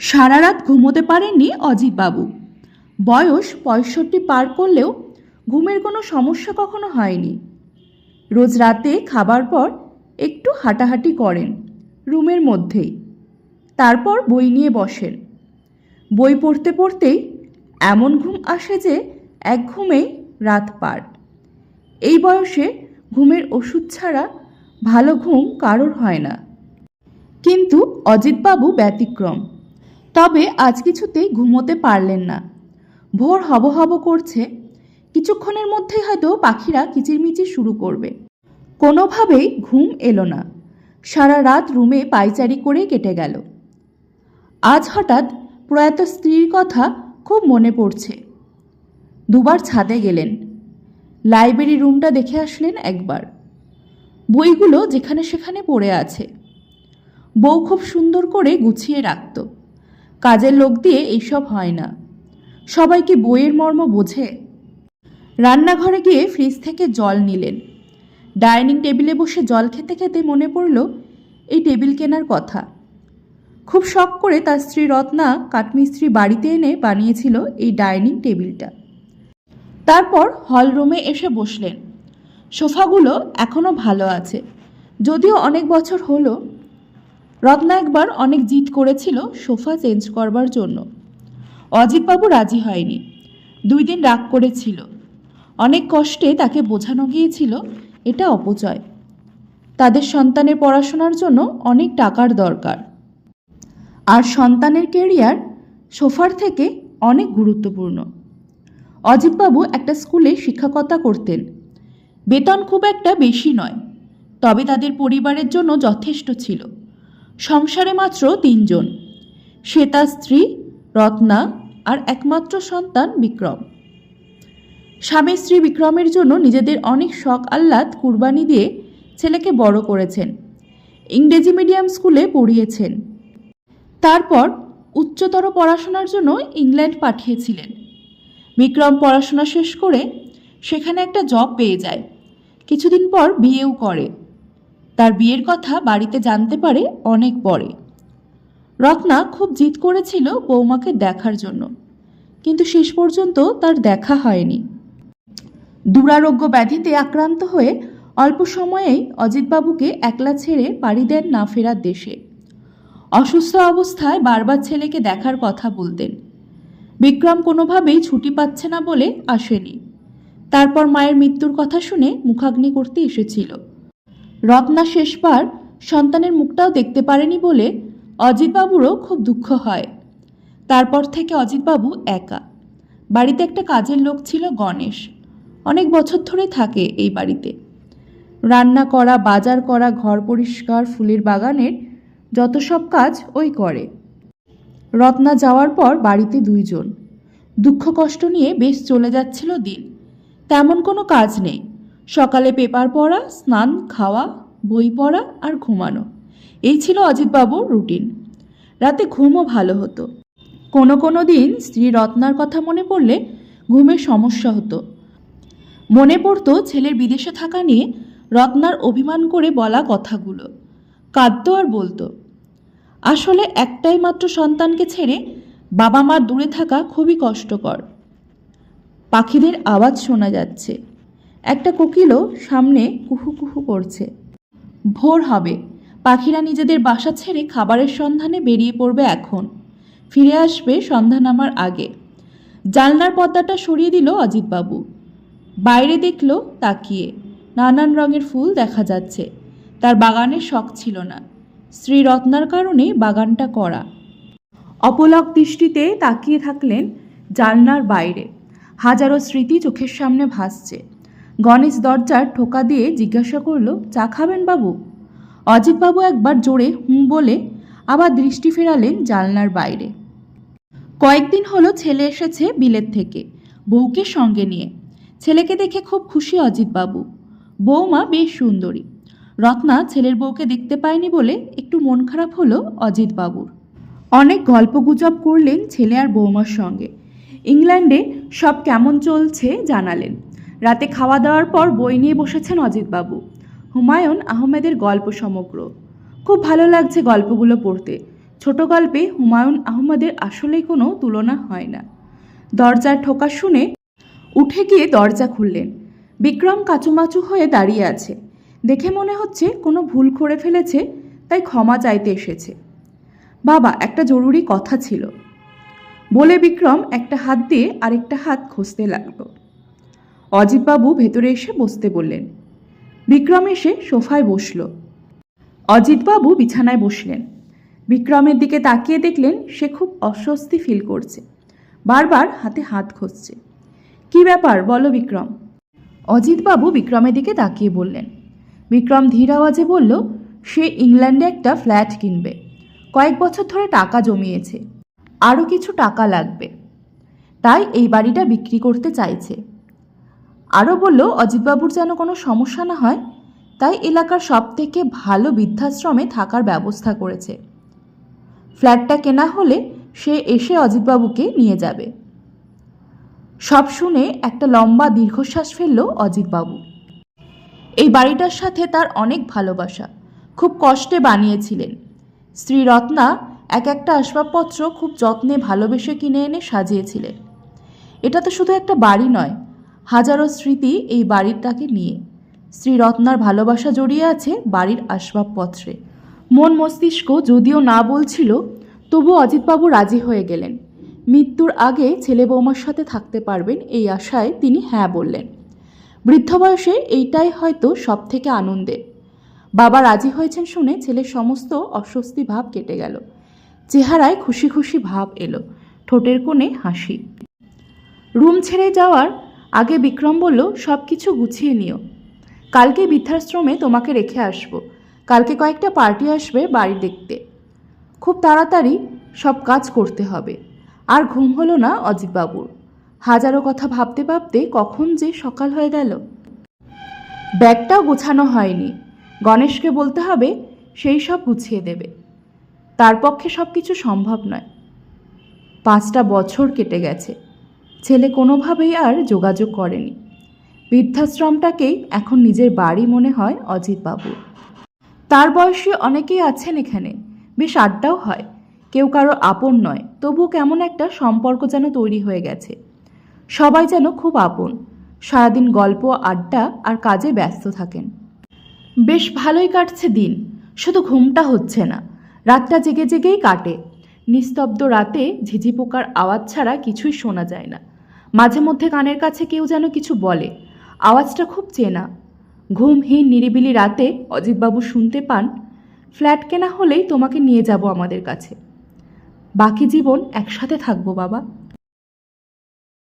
সারা রাত ঘুমোতে পারেননি অজিতবাবু। বয়স পঁয়ষট্টি পার করলেও ঘুমের কোনো সমস্যা কখনো হয়নি। রোজ রাতে খাবার পর একটু হাঁটাহাঁটি করেন রুমের মধ্যেই। তারপর বই নিয়ে বসেন। বই পড়তে পড়তেই এমন ঘুম আসে যে এক ঘুমেই রাত পার। এই বয়সে ঘুমের ওষুধ ছাড়া ভালো ঘুম কারোর হয় না। কিন্তু অজিতবাবু ব্যতিক্রম। তবে আজ কিছুতেই ঘুমোতে পারলেন না। ভোর হব হব করছে। কিছুক্ষণের মধ্যেই হয়তো পাখিরা কিচিরমিচির শুরু করবে। কোনোভাবেই ঘুম এলো না। সারা রাত রুমে পাইচারি করে কেটে গেল। আজ হঠাৎ প্রয়াত স্ত্রীর কথা খুব মনে পড়ছে। দুবার ছাদে গেলেন। লাইব্রেরি রুমটা দেখে আসলেন একবার। বইগুলো যেখানে সেখানে পড়ে আছে। বউ খুব সুন্দর করে গুছিয়ে রাখত। কাজের লোক দিয়ে এইসব হয় না। সবাই কি বইয়ের মর্ম বোঝে। রান্নাঘরে গিয়ে ফ্রিজ থেকে জল নিলেন। ডাইনিং টেবিলে বসে জল খেতে খেতে মনে পড়ল, এই টেবিল কেনার কথা। খুব শখ করে তার স্ত্রী রত্না কাঠমিস্ত্রি বাড়িতে এনে বানিয়েছিল এই ডাইনিং টেবিলটা। তারপর হল রুমে এসে বসলেন। সোফাগুলো এখনও ভালো আছে, যদিও অনেক বছর হলো রত্না একবার অনেক জিদ করেছিল সোফা চেঞ্জ করবার জন্য। অজিতবাবু রাজি হয়নি। দুই দিন রাগ করেছিল। অনেক কষ্টে তাকে বোঝানো গিয়েছিল, এটা অপচয়। তাদের সন্তানের পড়াশোনার জন্য অনেক টাকার দরকার। আর সন্তানের কেরিয়ার সোফার থেকে অনেক গুরুত্বপূর্ণ। অজিতবাবু একটা স্কুলে শিক্ষকতা করতেন। বেতন খুব একটা বেশি নয়, তবে তাদের পরিবারের জন্য যথেষ্ট ছিল। সংসারে মাত্র তিনজন। সে তার স্ত্রী, রত্না আর একমাত্র সন্তান বিক্রম। স্বামী স্ত্রী বিক্রমের জন্য নিজেদের অনেক শখ আহ্লাদ কুরবানি দিয়ে ছেলেকে বড় করেছেন। ইংরেজি মিডিয়াম স্কুলে পড়িয়েছেন। তারপর উচ্চতর পড়াশোনার জন্য ইংল্যান্ড পাঠিয়েছিলেন। বিক্রম পড়াশোনা শেষ করে সেখানে একটা জব পেয়ে যায়। কিছুদিন পর বিয়েও করে। তার বিয়ের কথা বাড়িতে জানতে পারে অনেক পরে। রত্না খুব জিদ করেছিল বৌমাকে দেখার জন্য, কিন্তু শেষ পর্যন্ত তার দেখা হয়নি। দুরারোগ্য ব্যাধিতে আক্রান্ত হয়ে অল্প সময়েই অজিতবাবুকে একলা ছেড়ে পাড়ি দেন না ফেরার দেশে। অসুস্থ অবস্থায় বারবার ছেলেকে দেখার কথা বলতেন। বিক্রম কোনোভাবেই ছুটি পাচ্ছে না বলে আসেনি। তারপর মায়ের মৃত্যুর কথা শুনে মুখাগ্নি করতে এসেছিল। রত্না শেষবার সন্তানের মুখটাও দেখতে পারেনি বলে অজিতবাবুরও খুব দুঃখ হয়। তারপর থেকে অজিতবাবু একা। বাড়িতে একটা কাজের লোক ছিল গণেশ। অনেক বছর ধরে থাকে এই বাড়িতে। রান্না করা, বাজার করা, ঘর পরিষ্কার, ফুলের বাগানের যত সব কাজ ওই করে। রত্না যাওয়ার পর বাড়িতে দুইজন। দুঃখ কষ্ট নিয়ে বেশ চলে যাচ্ছিল দিন। তেমন কোনো কাজ নেই। সকালে পেপার পড়া, স্নান, খাওয়া, বই পড়া আর ঘুমানো। এই ছিল অজিতবাবুর রুটিন। রাতে ঘুমও ভালো হতো। কোনো কোনো দিন স্ত্রী রত্নার কথা মনে পড়লে ঘুমের সমস্যা হতো। মনে পড়তো ছেলের বিদেশে থাকা নিয়ে রত্নার অভিমান করে বলা কথাগুলো। কাঁদতো আর বলতো। আসলে একটাই মাত্র সন্তানকে ছেড়ে বাবা মার দূরে থাকা খুবই কষ্টকর। পাখিদের আওয়াজ শোনা যাচ্ছে। একটা কোকিলও সামনে কুহু কুহু করছে। ভোর হবে। পাখিরা নিজেদের বাসা ছেড়ে খাবারের সন্ধানে বেরিয়ে পড়বে এখন। ফিরে আসবে সন্ধ্যা নামার আগে। জানলার পর্দাটা সরিয়ে দিল অজিতবাবু। বাইরে দেখল তাকিয়ে। নানান রঙের ফুল দেখা যাচ্ছে। তার বাগানের শখ ছিল না। শ্রী রত্নার কারণে বাগানটা করা। অপলক দৃষ্টিতে তাকিয়ে থাকলেন জানলার বাইরে। হাজারো স্মৃতি চোখের সামনে ভাসছে। গণেশ দরজার ঠোকা দিয়ে জিজ্ঞাসা করল, চা খাবেন বাবু? অজিতবাবু একবার জোরে হুঁ বলে আবার দৃষ্টি ফেরালেন জানলার বাইরে। কয়েকদিন হলো ছেলে এসেছে বিলেত থেকে, বউকে সঙ্গে নিয়ে। ছেলেকে দেখে খুব খুশি অজিতবাবু। বৌমা বেশ সুন্দরী। রত্না ছেলের বউকে দেখতে পায়নি বলে একটু মন খারাপ হলো অজিতবাবুর। অনেক গল্প গুজব করলেন ছেলে আর বৌমার সঙ্গে। ইংল্যান্ডে সব কেমন চলছে জানালেন। রাতে খাওয়া দাওয়ার পর বই নিয়ে বসেছেন অজিতবাবু। হুমায়ুন আহমেদের গল্প সমগ্র। খুব ভালো লাগছে গল্পগুলো পড়তে। ছোট গল্পে হুমায়ুন আহমদের আসলেই কোনো তুলনা হয় না। দরজার ঠোকা শুনে উঠে গিয়ে দরজা খুললেন। বিক্রম কাচুমাচু হয়ে দাঁড়িয়ে আছে। দেখে মনে হচ্ছে কোনো ভুল করে ফেলেছে, তাই ক্ষমা চাইতে এসেছে। বাবা, একটা জরুরি কথা ছিল। বলে বিক্রম একটা হাত দিয়ে আরেকটা হাত খসতে লাগল। অজিতবাবু ভেতরে এসে বসতে বললেন। বিক্রম এসে সোফায় বসল। অজিতবাবু বিছানায় বসলেন। বিক্রমের দিকে তাকিয়ে দেখলেন সে খুব অস্বস্তি ফিল করছে। বারবার হাতে হাত খসছে কি ব্যাপার? বলো বিক্রম। অজিতবাবু বিক্রমের দিকে তাকিয়ে বললেন। বিক্রম ধীর আওয়াজে বলল, সে ইংল্যান্ডে একটা ফ্ল্যাট কিনবে। কয়েক বছর ধরে টাকা জমিয়েছে। আরও কিছু টাকা লাগবে। তাই এই বাড়িটা বিক্রি করতে চাইছে। আরও বলল, অজিতবাবুর যেন কোনো সমস্যা না হয়, তাই এলাকার সব থেকে ভালো বৃদ্ধাশ্রমে থাকার ব্যবস্থা করেছে। ফ্ল্যাটটা কেনা হলে সে এসে অজিতবাবুকে নিয়ে যাবে। সব শুনে একটা লম্বা দীর্ঘশ্বাস ফেলল অজিতবাবু। এই বাড়িটার সাথে তার অনেক ভালোবাসা। খুব কষ্টে বানিয়েছিলেন। স্ত্রী রত্না এক একটা আসবাবপত্র খুব যত্নে ভালোবেসে কিনে এনে সাজিয়েছিলেন। এটা তো শুধু একটা বাড়ি নয় হাজারো স্মৃতি এই বাড়িটাকে নিয়ে। শ্রীরত্নার ভালোবাসা জড়িয়ে আছে বাড়ির আসবাবপত্রে। মন মস্তিষ্ক যদিও না বলছিল তবু অজিতবাবু রাজি হয়ে গেলেন। মৃত্যুর আগে ছেলে বৌমার সাথে থাকতে পারবেন এই আশায় তিনি হ্যাঁ বললেন। বৃদ্ধ বয়সে এইটাই হয়তো সব থেকে আনন্দের। বাবা রাজি হয়েছেন শুনে ছেলের সমস্ত অস্বস্তি ভাব কেটে গেল। চেহারায় খুশি খুশি ভাব এলো, ঠোঁটের কোণে হাসি। রুম ছেড়ে যাওয়ার আগে বিক্রম বলল সব কিছু গুছিয়ে নিও। কালকে বৃদ্ধাশ্রমে তোমাকে রেখে আসব। কালকে কয়েকটা পার্টি আসবে বাড়ি দেখতে। খুব তাড়াতাড়ি সব কাজ করতে হবে। আর ঘুম হলো না অজিতবাবুর। হাজারো কথা ভাবতে ভাবতে কখন যে সকাল হয়ে গেল। ব্যাগটাও গোছানো হয়নি। গণেশকে বলতে হবে, সেই সব গুছিয়ে দেবে। তার পক্ষে সব কিছু সম্ভব নয়। পাঁচটা বছর কেটে গেছে। ছেলে কোনোভাবেই আর যোগাযোগ করেনি। বৃদ্ধাশ্রমটাকেই এখন নিজের বাড়ি মনে হয় অজিতবাবুর তার বয়সী অনেকেই আছেন এখানে। বেশ আড্ডাও হয়। কেউ কারও আপন নয়। তবু কেমন একটা সম্পর্ক যেন তৈরি হয়ে গেছে। সবাই যেন খুব আপন। সারাদিন গল্প, আড্ডা আর কাজে ব্যস্ত থাকেন। বেশ ভালোই কাটছে দিন। শুধু ঘুমটা হচ্ছে না। রাতটা জেগে জেগেই কাটে। নিস্তব্ধ রাতে ঝিঝি পোকার আওয়াজ ছাড়া কিছুই শোনা যায় না। মাঝে মধ্যে কানের কাছে কেউ যেন কিছু বলে। আওয়াজটা খুব চেনা। ঘুমহীন, নিরিবিলি রাতে অজিতবাবু শুনতে পান, ফ্ল্যাট কেনা হলেই তোমাকে নিয়ে যাব আমাদের কাছে। বাকি জীবন একসাথে থাকব, বাবা।